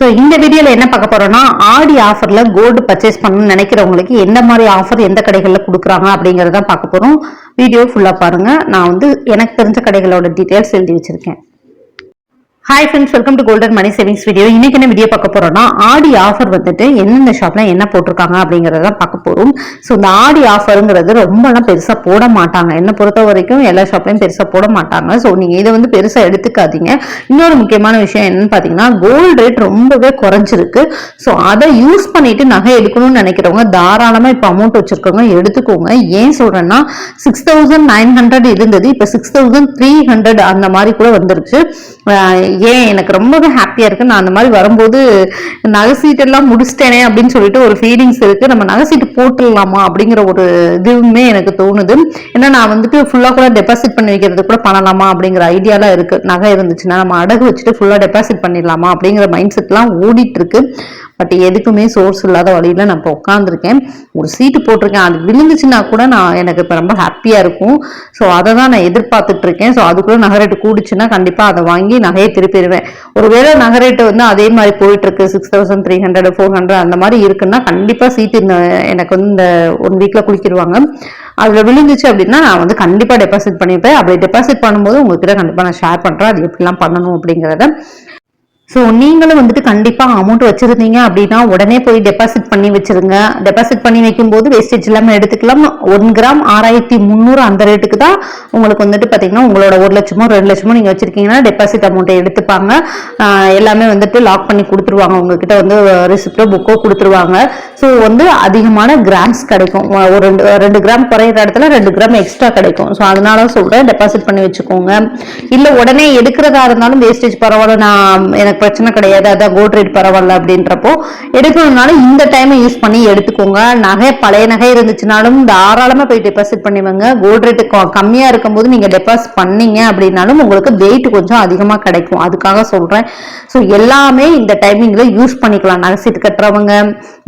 So இந்த வீடியோவில் என்ன பார்க்க போகிறோம்னா ஆடி ஆஃபரில் கோல்டு பர்ச்சேஸ் பண்ணணும்னு நினைக்கிறவங்களுக்கு எந்த மாதிரி ஆஃபர் எந்த கடைகளில் கொடுக்குறாங்க அப்படிங்கிறத பார்க்க போகிறோம் வீடியோ ஃபுல்லா பாருங்க. நான் வந்து எனக்கு தெரிஞ்ச கடைகளோட டீட்டெயில்ஸ் எழுதி வச்சிருக்கேன். Hi friends welcome to golden money savings video இன்னைக்கு என்ன வீடியோ பார்க்க போறோம்னா ஆடி ஆஃபர் வந்துட்டு எந்தெந்த ஷாப்ல என்ன போட்டிருக்காங்க அப்படிங்கறத பார்க்க போறோம். ஸோ இந்த ஆடி ஆஃபருங்கிறது ரொம்பலாம் பெருசா போட மாட்டாங்க. என்ன பொறுத்த வரைக்கும் எல்லா ஷாப்லயும் பெருசா போட மாட்டாங்க. ஸோ நீங்க இதை வந்து பெருசா எடுத்துக்காதீங்க. இன்னொரு முக்கியமான விஷயம் என்னன்னு பாத்தீங்கன்னா கோல்டு ரேட் ரொம்பவே குறைஞ்சிருக்கு. ஸோ அதை யூஸ் பண்ணிட்டு நகை எடுக்கணும்னு நினைக்கிறவங்க தாராளமா இப்போ அமௌண்ட் வச்சிருக்கவங்க எடுத்துக்கோங்க. ஏன் சொல்றேன்னா சிக்ஸ் தௌசண்ட் நைன் ஹண்ட்ரட் இருந்தது. இப்போ சிக்ஸ் தௌசண்ட் த்ரீ ஹண்ட்ரட் அந்த மாதிரி கூட வந்துருச்சு. ஏன் எனக்கு ரொம்பவே ஹாப்பியா இருக்கு. நான் அந்த மாதிரி வரும்போது நகை சீட்டெல்லாம் முடிச்சிட்டேனே அப்படின்னு சொல்லிட்டு ஒரு ஃபீலிங்ஸ் இருக்கு. நம்ம நகை சீட்டு போட்டுடலாமா அப்படிங்கிற ஒரு இதுவுமே எனக்கு தோணுது. ஏன்னா நான் வந்துட்டு ஃபுல்லா கூட டெபாசிட் பண்ணி வைக்கிறது கூட பண்ணலாமா அப்படிங்கிற ஐடியாலாம் இருக்கு. நகை இருந்துச்சுன்னா நம்ம அடகு வச்சுட்டு ஃபுல்லா டெபாசிட் பண்ணிடலாமா அப்படிங்கிற மைண்ட் செட்லாம் ஓடிட்டு இருக்கு. பட் எதுக்குமே சோர்ஸ் இல்லாத வழியில் நான் இப்போ உட்காந்துருக்கேன் ஒரு சீட்டு போட்டிருக்கேன். அது விழுந்துச்சுன்னா கூட நான் எனக்கு இப்போ ரொம்ப ஹாப்பியாக இருக்கும். ஸோ அதை தான் நான் எதிர்பார்த்துட்ருக்கேன் ஸோ அதுக்குள்ளே நகரேட்டு கூடுச்சுன்னா கண்டிப்பாக அதை வாங்கி நகையை திருப்பிடுவேன். ஒருவேளை நகரேட்டு வந்து அதே மாதிரி போயிட்டுருக்கு. Six thousand three hundred four hundred அந்த மாதிரி இருக்குன்னா கண்டிப்பாக சீட்டு இந்த எனக்கு வந்து இந்த ஒன் வீக்கில் குளிக்கிடுவாங்க அதில் விழுந்துச்சு அப்படின்னா நான் வந்து கண்டிப்பாக டெபாசிட் பண்ணிப்பேன். அப்படி டெபாசிட் பண்ணும்போது உங்ககிட்ட கண்டிப்பாக நான் ஷேர் பண்ணுறேன் அது எப்படிலாம் பண்ணணும் அப்படிங்கிறத. ஸோ நீங்களும் வந்துட்டு கண்டிப்பாக அமௌண்ட் வச்சுருந்தீங்க அப்படின்னா உடனே போய் டெபாசிட் பண்ணி வச்சுருங்க. டெபாசிட் பண்ணி வைக்கும்போது வேஸ்டேஜ் இல்லாமல் எடுத்துக்கலாம். ஒன் கிராம் ஆறாயிரத்தி முந்நூறு அந்த ரேட்டுக்கு தான் உங்களுக்கு வந்துட்டு பார்த்தீங்கன்னா உங்களோட ஒரு லட்சமோ ரெண்டு லட்சமோ நீங்கள் வச்சுருக்கீங்கன்னா டெபாசிட் அமௌண்ட்டை எடுத்துப்பாங்க. எல்லாமே வந்துட்டு லாக் பண்ணி கொடுத்துருவாங்க. உங்ககிட்ட வந்து ரிசிப்டோ புக்கோ கொடுத்துருவாங்க. ஸோ வந்து அதிகமான கிராம்ஸ் கிடைக்கும். ஒரு ரெண்டு ரெண்டு கிராம் குறையிற இடத்துல ரெண்டு கிராம் எக்ஸ்ட்ரா கிடைக்கும். ஸோ அதனால சொல்கிறேன் டெபாசிட் பண்ணி வச்சுக்கோங்க. இல்லை உடனே எடுக்கிறதா இருந்தாலும் வேஸ்டேஜ் பரவாயில்ல. நான் எனக்கு பிரச்சனை கிடையாது அதான் கோல்ட் ரேட் பரவாயில்ல அப்படின்றப்போ எடுக்கணும்னாலும் இந்த டைமை யூஸ் பண்ணி எடுத்துக்கோங்க. நகை பழைய நகை இருந்துச்சுனாலும் தாராளமாக போய் டெபாசிட் பண்ணிவாங்க கோல்ட் ரேட்டு கம்மியாக இருக்கும்போது நீங்கள் டெபாசிட் பண்ணீங்க அப்படின்னாலும் உங்களுக்கு வெயிட் கொஞ்சம் அதிகமாக கிடைக்கும். அதுக்காக சொல்கிறேன் ஸோ எல்லாமே இந்த டைமிங்கில் யூஸ் பண்ணிக்கலாம். நகை சீட்டு கட்டுறவங்க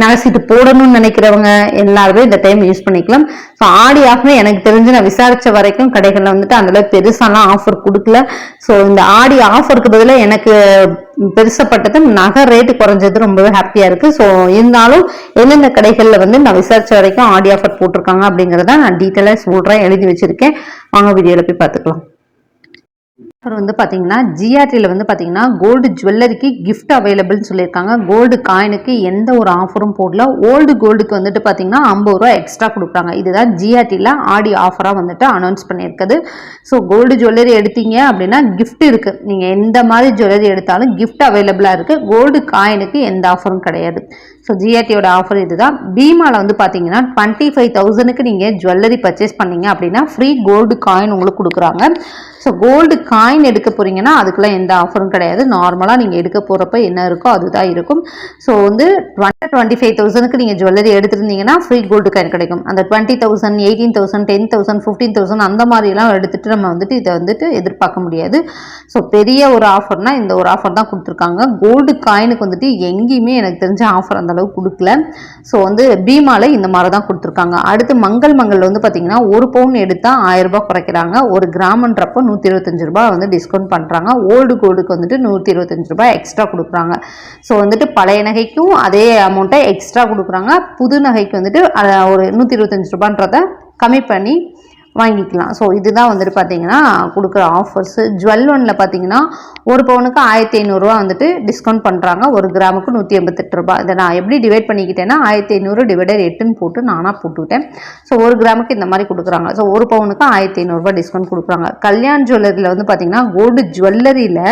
நகை சீட்டு போடணும்னு நினைக்கிறவங்க எல்லாருமே இந்த டைம் யூஸ் பண்ணிக்கலாம். ஸோ ஆடி ஆஃபர் எனக்கு தெரிஞ்சு நான் விசாரிச்ச வரைக்கும் கடைகளில் வந்துட்டு அந்த பெருசாலாம் ஆஃபர் கொடுக்கல. ஸோ இந்த ஆடி ஆஃபருக்கு பதிலாக எனக்கு பெருசப்பட்டது நகை ரேட்டு குறைஞ்சது ரொம்பவே ஹாப்பியாக இருக்குது ஸோ இருந்தாலும் எந்தெந்த கடைகளில் வந்து நான் விசாரிச்ச வரைக்கும் ஆடி ஆஃபர் போட்டிருக்காங்க அப்படிங்கிறத நான் டீட்டெயிலாக சொல்கிறேன் எழுதி வச்சுருக்கேன். வாங்க வீடியோவில் போய் பார்த்துக்கலாம். அப்புறம் வந்து பார்த்தீங்கன்னா ஜிஆர்டியில் வந்து பார்த்தீங்கன்னா கோல்டு ஜுவல்லரிக்கு கிஃப்ட் அவைலபிள்னு சொல்லியிருக்காங்க. கோல்டு காயினுக்கு எந்த ஒரு ஆஃபரும் போடல. ஓல்டு கோல்டுக்கு வந்துட்டு பார்த்தீங்கன்னா ஐம்பது ரூபா எக்ஸ்ட்ரா கொடுக்குறாங்க. இதுதான் ஜிஆர்டியில் ஆடி ஆஃபராக வந்துட்டு அனௌன்ஸ் பண்ணியிருக்குது. ஸோ கோல்டு ஜுவல்லரி எடுத்தீங்க அப்படின்னா கிஃப்ட் இருக்குது நீங்கள் எந்த மாதிரி ஜுவல்லரி எடுத்தாலும் கிஃப்ட் அவைலபிளாக இருக்குது கோல்டு காயினுக்கு எந்த ஆஃபரும் கிடையாது. ஸோ ஜிஆர்டியோட ஆஃபர் இதுதான். பீமாவில் வந்து பார்த்தீங்கன்னா டுவெண்ட்டி ஃபைவ் தௌசண்ட்க்கு நீங்கள் ஜுவல்லரி பர்ச்சேஸ் பண்ணீங்க அப்படின்னா ஃப்ரீ கோல்டு காயின் உங்களுக்கு கொடுக்குறாங்க. ஸோ கோல்டு காயின் காயின் எடுக்க போகிறீங்கன்னா அதுக்கெல்லாம் எந்த ஆஃபரும் கிடையாது. நார்மலாக நீங்கள் எடுக்க போகிறப்ப என்ன இருக்கோ அதுதான் இருக்கும். ஸோ வந்து டுவெண்ட்டி டுவெண்ட்டி ஃபைவ் தௌசண்ட்க்கு நீங்கள் ஜுவல்லரி எடுத்துருந்தீங்கன்னா ஃப்ரீ கோல்டு காயின் கிடைக்கும். அந்த twenty thousand eighteen thousand ten thousand fifteen thousand அந்த மாதிரிலாம் எடுத்துட்டு நம்ம வந்துட்டு இதை வந்துட்டு எதிர்பார்க்க முடியாது. ஸோ பெரிய ஒரு ஆஃபர்னால் இந்த ஒரு ஆஃபர் தான் கொடுத்துருக்காங்க. கோல்டு காயினுக்கு வந்துட்டு எங்கேயுமே எனக்கு தெரிஞ்ச ஆஃபர் அந்த அளவுக்கு கொடுக்கல. ஸோ வந்து பீமாவில் இந்த மாதிரி தான் கொடுத்துருக்காங்க. அடுத்து மங்கள் மங்கள் வந்து பார்த்தீங்கன்னா ஒரு பவுன் எடுத்தால் ஆயிரம் ரூபாய் குறைக்கிறாங்க. ஒரு கிராமன்றப்போ நூற்றி இருபத்தஞ்சு ரூபாய் வந்து டிஸ்கவுண்ட் பண்ணுறாங்க ஓல்டு கோல்டுக்கு வந்துட்டு நூற்றி இருபத்தஞ்சு ரூபாய் எக்ஸ்ட்ரா கொடுக்குறாங்க. ஸோ வந்துட்டு பழைய நகைக்கும் அதே அமௌண்ட்டை எக்ஸ்ட்ரா கொடுக்குறாங்க. புது நகைக்கு வந்துட்டு ஒரு நூற்றி இருபத்தஞ்சு ரூபான்றத கம்மி பண்ணி வாங்கிக்கலாம். ஸோ இதுதான் வந்துட்டு பார்த்தீங்கன்னா கொடுக்குற ஆஃபர்ஸு ஜுவல் ஒன்றில் பார்த்தீங்கன்னா ஒரு பவுனுக்கு ஆயிரத்தி ஐநூறுரூவா வந்துட்டு டிஸ்கவுண்ட் பண்ணுறாங்க ஒரு கிராமுக்கு நூற்றி எண்பத்தெட்டு ரூபா. இதை நான் எப்படி டிவைட் பண்ணிக்கிட்டேன்னா ஆயிரத்தி ஐநூறு டிவைடர் எட்டுன்னு போட்டு நானாக போட்டுக்கிட்டேன் ஸோ ஒரு கிராமுக்கு இந்த மாதிரி கொடுக்குறாங்க. ஸோ ஒரு பவுனுக்கு ஆயிரத்தி ஐநூறுரூவா டிஸ்கவுண்ட் கொடுக்குறாங்க. கல்யாண் ஜுவல்லரியில் வந்து பார்த்தீங்கன்னா கோல்டு ஜுவல்லரியில்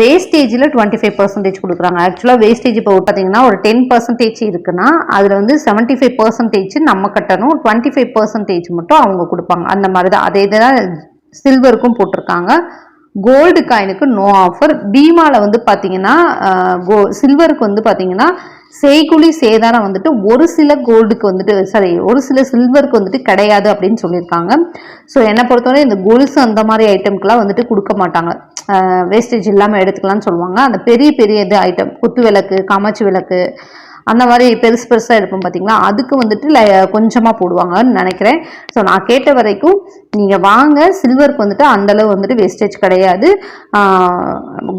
வேஸ்டேஜில் டுவெண்ட்டி ஃபைவ் பர்சன்டேஜ் கொடுக்குறாங்க. ஆக்சுவலாக வேஸ்டேஜ் இப்போ பார்த்தீங்கன்னா ஒரு டென் பர்சன்டேஜ் இருக்குன்னா அதில் வந்து செவன்ட்டி ஃபைவ் பர்சன்டேஜ் நம்ம கட்டணும். டுவெண்ட்டி ஃபைவ் பர்சன்டேஜ் மட்டும் அவங்க கொடுப்பாங்க. அந்த மாதிரி தான். அதே தான் சில்வருக்கும் போட்டிருக்காங்க. கோல்டு காயினுக்கு நோ ஆஃபர் பீமாவில் வந்து பார்த்தீங்கன்னா கோ சில்வருக்கு வந்து பார்த்தீங்கன்னா செய்குழி சேதாரம் வந்துட்டு ஒரு சில கோல்டுக்கு வந்துட்டு சாரி ஒரு சில சில்வருக்கு வந்துட்டு கிடையாது அப்படின்னு சொல்லியிருக்காங்க. ஸோ என்னை பொறுத்தவரை இந்த கொலுசு அந்த மாதிரி ஐட்டம்க்குலாம் வந்துட்டு கொடுக்க மாட்டாங்க. வேஸ்டேஜ் இல்லாமல் எடுத்துக்கலாம்னு சொல்லுவாங்க. அந்த பெரிய பெரிய இது ஐட்டம் குத்து விளக்கு காமாட்சி விளக்கு அந்த மாதிரி பெருசு பெருசாக எடுப்போம் பார்த்தீங்களா அதுக்கு வந்துட்டு கொஞ்சமாக போடுவாங்கன்னு நினைக்கிறேன். ஸோ நான் கேட்ட வரைக்கும் நீங்கள் வாங்க. சில்வருக்கு வந்துட்டு அந்தளவு வந்துட்டு வேஸ்டேஜ் கிடையாது.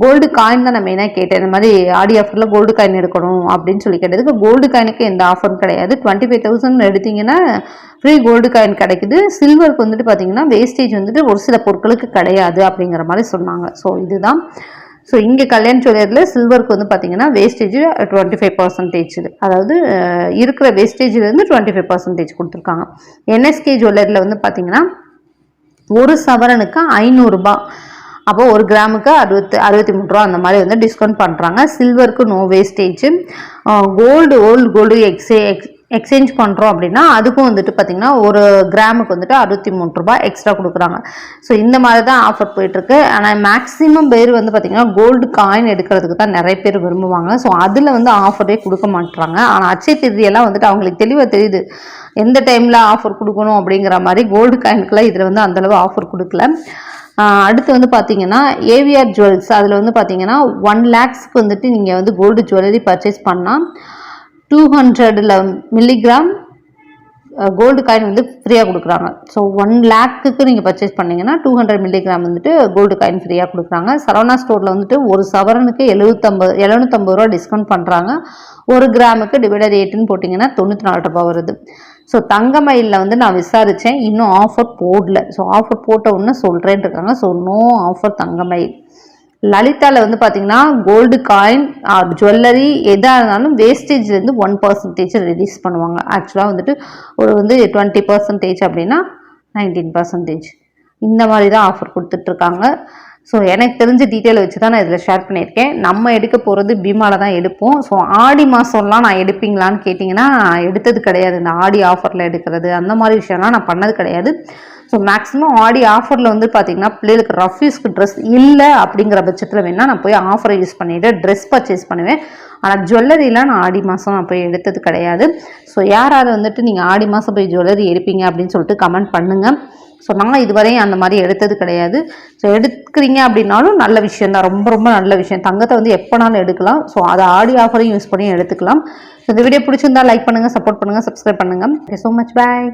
கோல்டு காயின் தான் நான் மெயினாக கேட்டேன். இந்த மாதிரி ஆடி ஆஃபரில் கோல்டு காயின் எடுக்கணும் அப்படின்னு சொல்லி கேட்டதுக்கு கோல்டு காயினுக்கு எந்த ஆஃபரும் கிடையாது. டுவெண்ட்டி ஃபைவ் தௌசண்ட் எடுத்தீங்கன்னா ஃப்ரீ கோல்டு காயின் கிடைக்குது. சில்வருக்கு வந்துட்டு பார்த்தீங்கன்னா வேஸ்டேஜ் வந்துட்டு ஒரு சில பொருட்களுக்கு கிடையாது அப்படிங்கிற மாதிரி சொன்னாங்க. ஸோ இதுதான். ஸோ இங்கே கல்யாண ஜுவல்லரியில் சில்வருக்கு வந்து பார்த்தீங்கன்னா வேஸ்டேஜ் டுவெண்ட்டி ஃபைவ் பர்சன்டேஜ் அதாவது இருக்கிற வேஸ்டேஜ்லேருந்து டுவெண்ட்டி ஃபைவ் பர்சன்டேஜ் கொடுத்துருக்காங்க. என்எஸ்கே ஜுவல்லரியில் வந்து பார்த்தீங்கன்னா ஒரு சவரனுக்கு ஐநூறுரூபா அப்போ ஒரு கிராமுக்கு அறுபத்து அறுபத்தி மூணு ரூபா அந்த மாதிரி வந்து டிஸ்கவுண்ட் பண்ணுறாங்க சில்வருக்கு no wastage gold old gold எக்ஸே எக்ஸ் எக்ஸ்சேஞ்ச் பண்ணுறோம் அப்படின்னா அதுக்கும் வந்துட்டு பார்த்திங்கன்னா ஒரு கிராமுக்கு வந்துட்டு அறுபத்தி மூணு ரூபாய் எக்ஸ்ட்ரா கொடுக்குறாங்க. ஸோ இந்த மாதிரி தான் ஆஃபர் போயிட்டுருக்கு. ஆனால் மேக்ஸிமம் பேர் வந்து பார்த்திங்கன்னா கோல்டு காயின் எடுக்கிறதுக்கு தான் நிறைய பேர் விரும்புவாங்க. ஸோ அதில் வந்து ஆஃபரே கொடுக்க மாட்டுறாங்க ஆனால் அச்சை தேதியெல்லாம் வந்துட்டு அவங்களுக்கு தெளிவாக தெரியுது. எந்த டைமில் ஆஃபர் கொடுக்கணும் அப்படிங்கிற மாதிரி கோல்டு காயினுக்குலாம் இதில் வந்து அந்தளவு ஆஃபர் கொடுக்கல. அடுத்து வந்து பார்த்தீங்கன்னா ஏவிஆர் ஜுவல்ஸ் அதில் வந்து பார்த்தீங்கன்னா ஒன் லேக்ஸ்க்கு வந்துட்டு நீங்கள் வந்து கோல்டு ஜுவல்லரி பர்ச்சேஸ் பண்ணால் டூ ஹண்ட்ரடில் மில்லிகிராம் கோல்டு காயின் வந்து ஃப்ரீயாக கொடுக்குறாங்க. ஸோ ஒன் லேக்குக்கு நீங்கள் பர்ச்சேஸ் பண்ணிங்கன்னா டூ ஹண்ட்ரட் மில்லிகிராம் வந்துட்டு கோல்டு காயின் ஃப்ரீயாக கொடுக்குறாங்க. சரவணா ஸ்டோரில் வந்துட்டு ஒரு சவரனுக்கு எழுபத்தம்பது எழுநூற்றம்பது ரூபா டிஸ்கவுண்ட் பண்ணுறாங்க ஒரு கிராமுக்கு டிவைடர் எயிட்டுன்னு போட்டிங்கன்னா தொண்ணூற்றி நாலு ரூபா வருது. ஸோ தங்கமயிலில் வந்து நான் விசாரித்தேன் இன்னும் ஆஃபர் போடல. ஸோ ஆஃபர் போட்ட உடனே சொல்கிறேன் இருக்காங்க. So no offer Thangamayil. லலிதாவில் வந்து பார்த்தீங்கன்னா கோல்டு காயின் ஜுவல்லரி எதாக இருந்தாலும் வேஸ்டேஜ்லேருந்து ஒன் பர்சன்டேஜ் ரிலீஸ் பண்ணுவாங்க. ஆக்சுவலாக வந்துட்டு ஒரு வந்து டுவெண்ட்டி பர்சன்டேஜ் அப்படின்னா நைன்டீன் பர்சன்டேஜ் இந்த மாதிரி தான் ஆஃபர் கொடுத்துட்ருக்காங்க ஸோ எனக்கு தெரிஞ்ச டீட்டெயில் வச்சு தான் நான் இதில் ஷேர் பண்ணியிருக்கேன். நம்ம எடுக்க போகிறது பீமாவில் தான் எடுப்போம். ஸோ ஆடி மாதம்லாம் நான் எடுப்பீங்களான்னு கேட்டிங்கன்னா எடுத்தது கிடையாது. இந்த ஆடி ஆஃபரில் எடுக்கிறது அந்த மாதிரி விஷயம்லாம் நான் பண்ணது கிடையாது. ஸோ மேக்ஸிமம் ஆடி ஆஃபரில் வந்து பார்த்தீங்கன்னா பிள்ளைகளுக்கு ரஃப்யூஸ்க்கு ட்ரெஸ் இல்லை அப்படிங்கிற பட்சத்தில் வேணால் நான் போய் ஆஃபரை யூஸ் பண்ணிவிட்டு ட்ரெஸ் பர்ச்சேஸ் பண்ணுவேன். ஆனால் ஜுவல்லரிலாம் நான் ஆடி மாதம் நான் போய் எடுத்தது கிடையாது. ஸோ யாராவது வந்துட்டு நீங்கள் ஆடி மாதம் போய் ஜுவல்லரி எடுப்பீங்க அப்படின்னு சொல்லிட்டு கமெண்ட் பண்ணுங்கள் ஸோ நான் இதுவரையும் அந்த மாதிரி எடுத்தது கிடையாது. ஸோ எடுக்கிறீங்க அப்படின்னாலும் நல்ல விஷயம் தான். ரொம்ப ரொம்ப நல்ல விஷயம். தங்கத்தை வந்து எப்போனாலும் எடுக்கலாம். ஸோ அதை ஆடி ஆஃபரையும் யூஸ் பண்ணி எடுத்துக்கலாம். ஸோ இந்த வீடியோ பிடிச்சிருந்தா லைக் பண்ணுங்கள் சப்போர்ட் பண்ணுங்கள் சப்ஸ்கிரைப் பண்ணுங்கள் ஸோ மச் பாய்